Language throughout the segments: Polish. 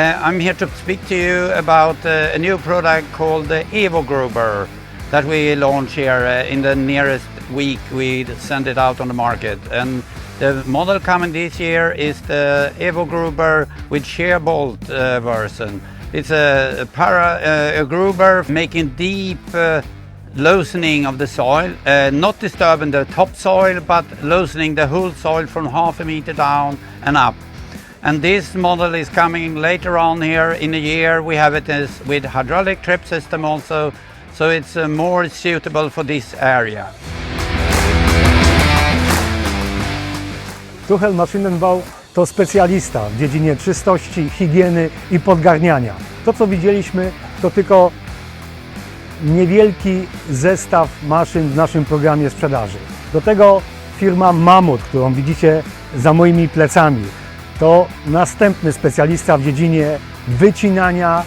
Uh, I'm here to speak to you about uh, a new product called the Evo Gruber that we launch here uh, in the nearest week. We send it out on the market. And the model coming this year is the Evo Gruber with shear bolt uh, version. It's a, para uh, a Gruber making deep uh, loosening of the soil, uh, not disturbing the topsoil, but loosening the whole soil from half a meter down and up. And this model is coming later on here in a year. We have it as with hydraulic trip system also, so it's uh, more suitable for this area. Tuchel Maschinenbau to specjalista w dziedzinie czystości, higieny i podgarniania. To, co widzieliśmy, to tylko niewielki zestaw maszyn w naszym programie sprzedaży. Do tego firma Mamut, którą widzicie za moimi plecami, to następny specjalista w dziedzinie wycinania,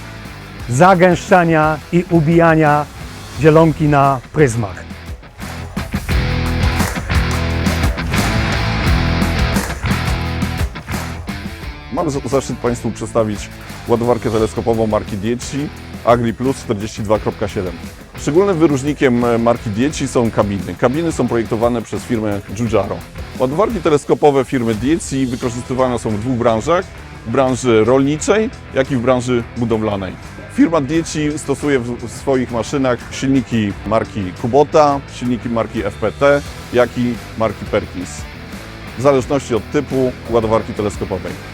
zagęszczania i ubijania zielonki na pryzmach. Mam zaszczyt Państwu przedstawić ładowarkę teleskopową marki Dieci Agri Plus 42.7. Szczególnym wyróżnikiem e, marki Dieci są kabiny. Kabiny są projektowane przez firmę Giugiaro. Ładowarki teleskopowe firmy Dieci wykorzystywane są w dwóch branżach. W branży rolniczej, jak i w branży budowlanej. Firma Dieci stosuje w w swoich maszynach silniki marki Kubota, silniki marki FPT, jak i marki Perkins. W zależności od typu ładowarki teleskopowej.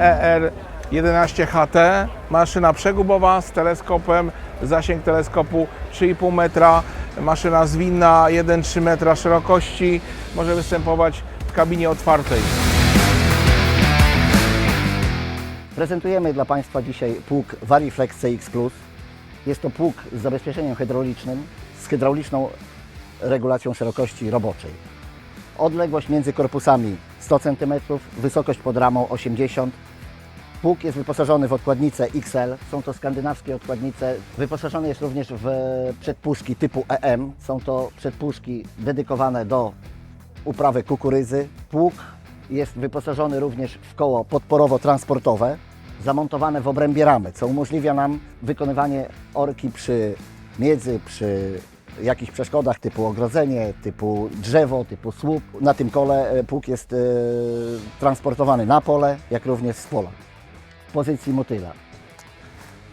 ER11HT, maszyna przegubowa z teleskopem, zasięg teleskopu 3,5 metra, maszyna zwinna 1,3 metra szerokości, może występować w kabinie otwartej. Prezentujemy dla Państwa dzisiaj pług Variflex CX. Jest to pług z zabezpieczeniem hydraulicznym, z hydrauliczną regulacją szerokości roboczej. Odległość między korpusami 100 cm, wysokość pod ramą 80 Pług jest wyposażony w odkładnice XL, są to skandynawskie odkładnice. Wyposażony jest również w przedpuszki typu EM. Są to przedpuszki dedykowane do uprawy kukurydzy. Pług jest wyposażony również w koło podporowo-transportowe, zamontowane w obrębie ramy, co umożliwia nam wykonywanie orki przy miedzy, przy jakichś przeszkodach typu ogrodzenie, typu drzewo, typu słup. Na tym kole e, pług jest e, transportowany na pole, jak również z pola pozycji motyla.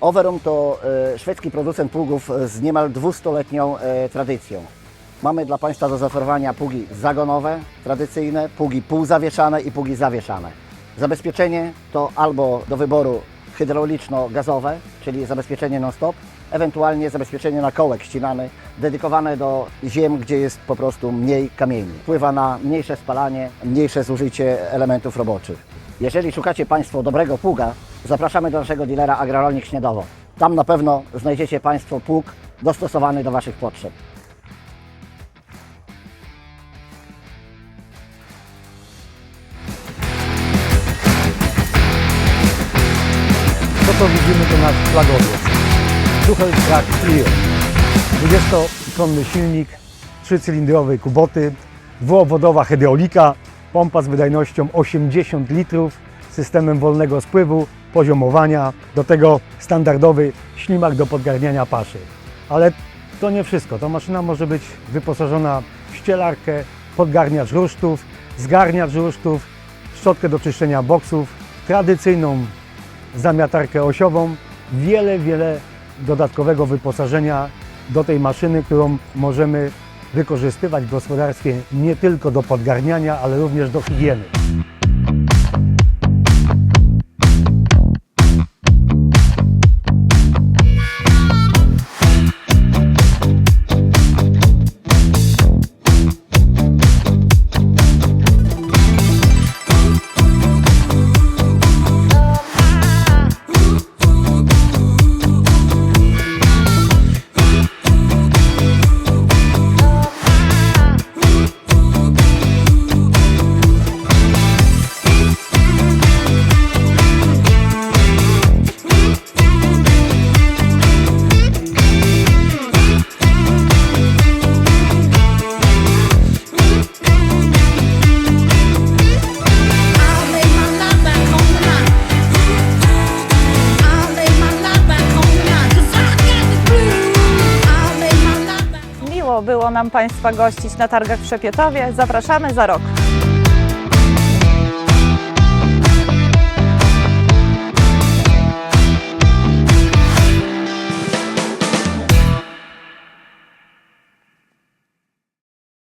Overum to e, szwedzki producent pługów z niemal dwustoletnią e, tradycją. Mamy dla Państwa do zaoferowania pługi zagonowe, tradycyjne, pługi półzawieszane i pługi zawieszane. Zabezpieczenie to albo do wyboru hydrauliczno-gazowe, czyli zabezpieczenie non-stop, ewentualnie zabezpieczenie na kołek ścinamy, dedykowane do ziem, gdzie jest po prostu mniej kamieni. Wpływa na mniejsze spalanie, mniejsze zużycie elementów roboczych. Jeżeli szukacie Państwo dobrego pługa, zapraszamy do naszego dilera Agrarolnik Śniadowo. Tam na pewno znajdziecie Państwo pług dostosowany do Waszych potrzeb. To, co widzimy, to nasz flagowiec. Tuchel Track Clear. 20-konny silnik, trzycylindrowej kuboty, dwuobwodowa hydraulika, pompa z wydajnością 80 litrów, systemem wolnego spływu, poziomowania, do tego standardowy ślimak do podgarniania paszy. Ale to nie wszystko. Ta maszyna może być wyposażona w ścielarkę, podgarniacz rusztów, zgarniacz rusztów, szczotkę do czyszczenia boksów, tradycyjną zamiatarkę osiową, wiele, wiele dodatkowego wyposażenia do tej maszyny, którą możemy wykorzystywać w gospodarstwie nie tylko do podgarniania, ale również do higieny. Nam Państwa gościć na targach w Przepietowie. Zapraszamy za rok.